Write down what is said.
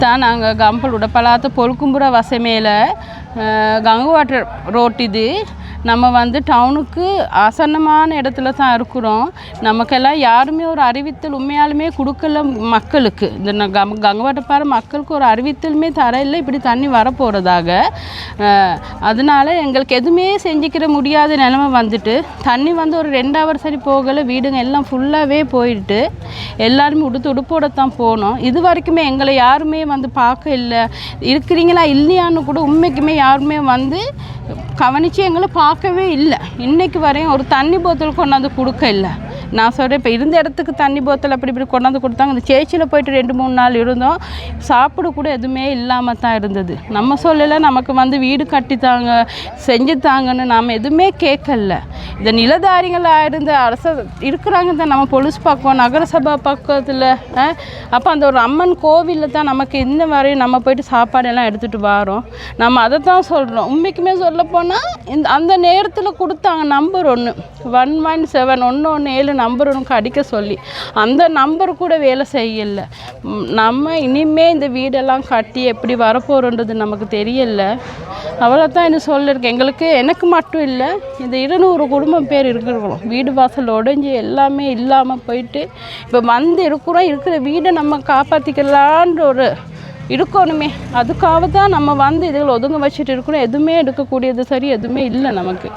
தான் நாங்கள் compel உடப்பலாத்த பொறுக்கும்புற வசமேல கங்குவாட்டர் road இது. நம்ம வந்து டவுனுக்கு ஆசன்னமான இடத்துல தான் இருக்கிறோம். நமக்கெல்லாம் யாருமே ஒரு அறிவித்தல் உண்மையாலுமே கொடுக்கல மக்களுக்கு. இந்த ந- கம் மக்களுக்கு ஒரு அறிவித்தலுமே தர இல்லை இப்படி தண்ணி வரப்போகிறதாக அதனால எங்களுக்கு எதுவுமே செஞ்சுக்கிற முடியாத நிலைமை வந்துட்டு தண்ணி வந்து ஒரு ரெண்டு ஹவர் சரி போகலை வீடுங்க எல்லாம் ஃபுல்லாகவே போயிட்டு எல்லாருமே உடுத்து உடுப்போட தான் போனோம். இது வரைக்குமே எங்களை யாருமே வந்து பார்க்க இல்லை. இருக்கிறீங்களா இல்லையான்னு கூட உண்மைக்குமே யாருமே வந்து கவனித்து எங்களை பார்க்கவே இல்லை. இன்றைக்கு வரையும் ஒரு தண்ணி போத்தல் கொண்டாந்து கொடுக்க இல்லை. நான் சொல்கிறேன் இப்போ இருந்த இடத்துக்கு தண்ணி போத்தல் அப்படி இப்படி கொண்டாந்து கொடுத்தாங்க. இந்த சேச்சியில் போயிட்டு ரெண்டு மூணு நாள் இருந்தோம். சாப்பிட கூட எதுவுமே இல்லாமல் தான் இருந்தது. நம்ம சொல்லலை நமக்கு வந்து வீடு கட்டித்தாங்க செஞ்சு தாங்கன்னு நாம் எதுவுமே கேட்கல இந்த நிலதாரிகளாக இருந்த அரச இருக்கிறாங்க தான் நம்ம பொலிஸ் பக்கம் நகரசபா பக்கத்தில் அப்போ அந்த ஒரு அம்மன் கோவிலில் தான் நமக்கு இந்த வரையும் நம்ம போயிட்டு சாப்பாடெல்லாம் எடுத்துகிட்டு வரோம். நம்ம அதை தான் சொல்கிறோம் உண்மைக்குமே சொல்லப்போனால் இந்த அந்த நேரத்தில் கொடுத்தாங்க நம்பர் ஒன்று ஒன் ஒன் செவன் ஒன்று ஒன்று ஏழு நம்பர் ஒன்று அடிக்க சொல்லி. அந்த நம்பர் கூட வேலை செய்யலை. நம்ம இனிமே இந்த வீடெல்லாம் கட்டி எப்படி வரப்போகிறோன்றது நமக்கு தெரியல. அவ்வளோ தான் இன்னும் சொல்லியிருக்கேன் எங்களுக்கு எனக்கு மட்டும் இல்லை இந்த இருநூறு குடும்பம் பேர் இருக்கிறோம் வீடு வாசல் உடைஞ்சி எல்லாமே இல்லாமல் போயிட்டு இப்போ வந்து இருக்கிறோம் இருக்கிற வீடை நம்ம காப்பாற்றிக்கலான்ற ஒரு இருக்கணுமே. அதுக்காக தான் நம்ம வந்து இதில் ஒதுங்க வச்சுட்டு இருக்கிறோம் எதுவுமே எடுக்கக்கூடியது சரி எதுவுமே இல்லை நமக்கு.